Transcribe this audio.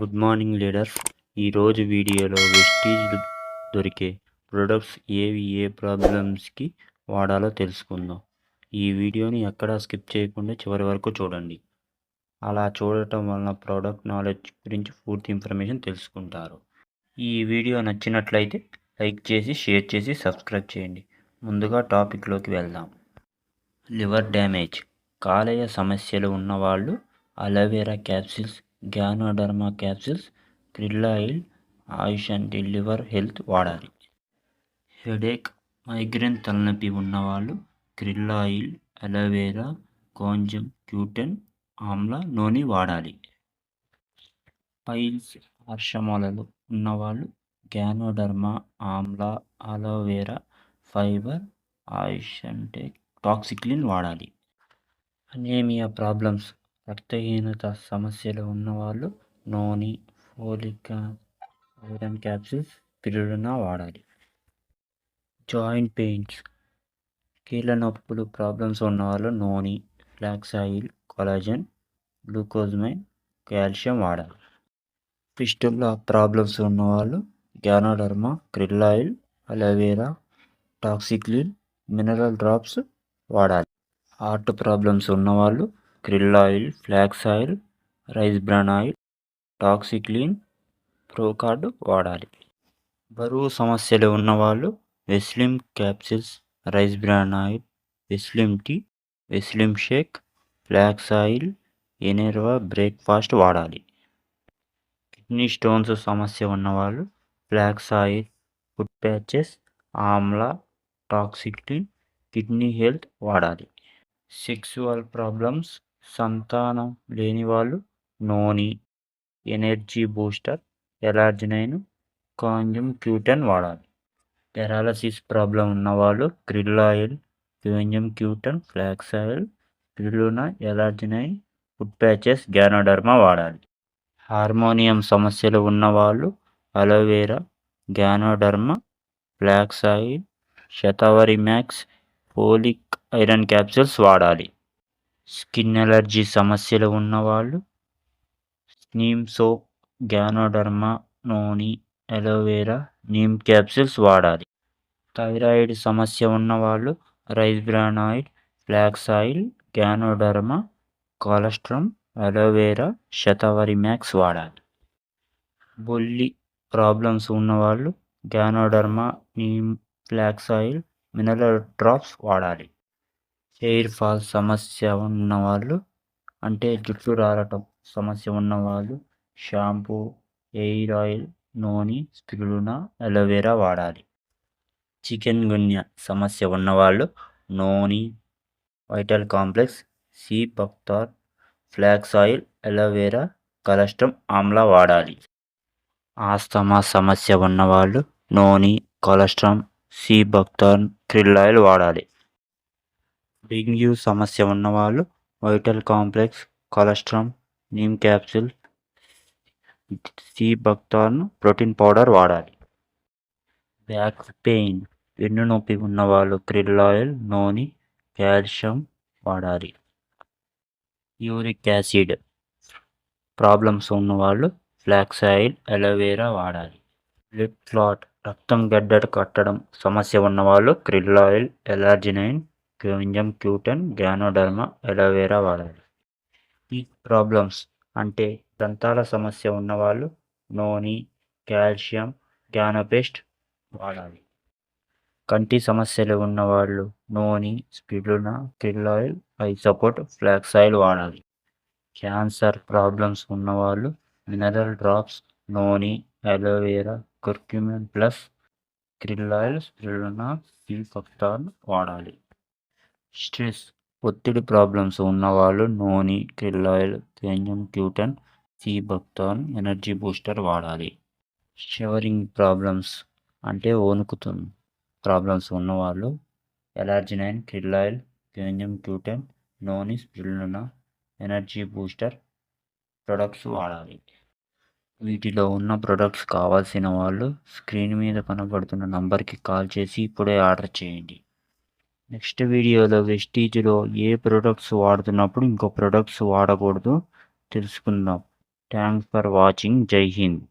Good morning leaders ఈరోజు వీడియోలో Vestige దొరికే ప్రొడక్ట్స్ ఏవి ఏ ప్రాబ్లమ్స్కి వాడాలో తెలుసుకుందాం. ఈ వీడియోని ఎక్కడా స్కిప్ చేయకుండా చివరి వరకు చూడండి. అలా చూడటం వలన ప్రోడక్ట్ నాలెడ్జ్ గురించి పూర్తి ఇన్ఫర్మేషన్ తెలుసుకుంటారు. ఈ వీడియో నచ్చినట్లయితే లైక్ చేసి షేర్ చేసి సబ్స్క్రైబ్ చేయండి. ముందుగా టాపిక్లోకి వెళ్దాం. Liver damage. కాలేయ సమస్యలు ఉన్నవాళ్ళు aloe vera capsules ganoderma capsules krill oil Ayush and liver health వాడాలి. హెడేక్ మైగ్రేన్ తలనొప్పి ఉన్నవాళ్ళు క్రిల్లాయిల్ అలోవేరా అలోవెరా కోంజం క్యూటెన్ ఆమ్ల నూనె వాడాలి. పైల్స్ హర్షమూలలు ఉన్నవాళ్ళు ganoderma amla aloe vera fibre Ayush అంటే టాక్సిక్లిన్ వాడాలి. అనేమియా ప్రాబ్లమ్స్ రక్తహీనత సమస్యలు ఉన్నవాళ్ళు నోని ఫోలిక్ ఐరన్ క్యాప్సిల్స్ పిరుడున వాడాలి. Joint pains. కీళ్ళ నొప్పులు ప్రాబ్లమ్స్ ఉన్నవాళ్ళు noni flax oil collagen glucosamine calcium వాడాలి. ఫిస్టుల్లా ప్రాబ్లమ్స్ ఉన్నవాళ్ళు ganoderma krill oil aloe vera టాక్సిక్లిన్ mineral drops వాడాలి. హార్ట్ ప్రాబ్లమ్స్ ఉన్నవాళ్ళు krill oil flax oil rice bran oil pro Procard వాడాలి. బరువు సమస్యలు ఉన్నవాళ్ళు Veslim capsules rice bran oil Veslim tea Weslim shake flax oil Enerva breakfast వాడాలి. Kidney stones సమస్య ఉన్నవాళ్ళు flax oil food patches amla టాక్సిక్లిన్ kidney health వాడాలి. Sexual problems సంతానం లేని వాళ్ళు noni energy booster L arginine coenzyme Q ten వాడాలి. Paralysis problem ఉన్నవాళ్ళు krill oil coenzyme Q ten flax oil పిల్లున L arginine food patches ganoderma వాడాలి. Harmonium సమస్యలు ఉన్నవాళ్ళు aloe vera ganoderma flax oil shatavari max folic iron capsules వాడాలి. Skin allergy సమస్యలు ఉన్నవాళ్ళు neem soap ganoderma నూనె aloe vera neem capsules వాడాలి. Thyroid సమస్య ఉన్నవాళ్ళు rice bran oil flax oil ganoderma colostrum aloe vera shatavari max వాడాలి. బొల్లి ప్రాబ్లమ్స్ ఉన్నవాళ్ళు ganoderma neem flax oil mineral drops వాడాలి. హెయిర్ ఫాల్ సమస్య ఉన్నవాళ్ళు అంటే జుట్టు రాలటం సమస్య ఉన్నవాళ్ళు షాంపూ ఎయిర్ ఆయిల్ నూనె స్పిరులినా అలోవెరా వాడాలి. చికెన్ గున్య సమస్య ఉన్నవాళ్ళు నూనె vital complex sea buckthorn flax oil aloe vera colostrum amla వాడాలి. ఆస్తమా సమస్య ఉన్నవాళ్ళు నూనె colostrum sea buckthorn krill oil వాడాలి. డెంగ్యూ సమస్య ఉన్నవాళ్ళు vital complex colostrum neem capsule sea buckthorn protein powder వాడాలి. బ్యాక్ పెయిన్ వెన్ను నొప్పి ఉన్నవాళ్ళు క్రిల్ ఆయిల్ నూనె కాల్షియం వాడాలి. యూరిక్ యాసిడ్ ప్రాబ్లమ్స్ ఉన్నవాళ్ళు ఫ్లాక్స్ ఆయిల్ అలోవేరా వాడాలి. బ్లడ్ క్లాట్ రక్తం గడ్డడు కట్టడం సమస్య ఉన్నవాళ్ళు krill oil L arginine coenzyme Q ten ganoderma aloe vera వాడాలి ఈ ప్రాబ్లమ్స్ అంటే దంతాల సమస్య ఉన్నవాళ్ళు నోని కాల్షియం గ్యానోపేస్ట్ వాడాలి. కంటి సమస్యలు ఉన్నవాళ్ళు noni spirulina krill oil eye support flax oil వాడాలి. క్యాన్సర్ ప్రాబ్లమ్స్ ఉన్నవాళ్ళు mineral drops noni aloe vera curcumin plus krill oil spirulina sea buckthorn వాడాలి. స్ట్రెస్ ఒత్తిడి ప్రాబ్లమ్స్ ఉన్నవాళ్ళు noni krill oil coenzyme Q ten sea buckthorn energy booster వాడాలి. Shivering problems అంటే వణుకుతు problems ఉన్నవాళ్ళు L arginine krill oil coenzyme Q ten noni స్పిల్లున energy booster products వాడాలి. వీటిలో ఉన్న ప్రొడక్ట్స్ కావాల్సిన వాళ్ళు స్క్రీన్ మీద కనబడుతున్న నంబర్కి కాల్ చేసి ఇప్పుడే ఆర్డర్ చేయండి. నెక్స్ట్ వీడియోలో వెస్టీజ్లో ఏ ప్రొడక్ట్స్ వాడుతున్నప్పుడు ఇంకో ప్రొడక్ట్స్ వాడకూడదు తెలుసుకుందాం. Thanks for watching. జై హింద్.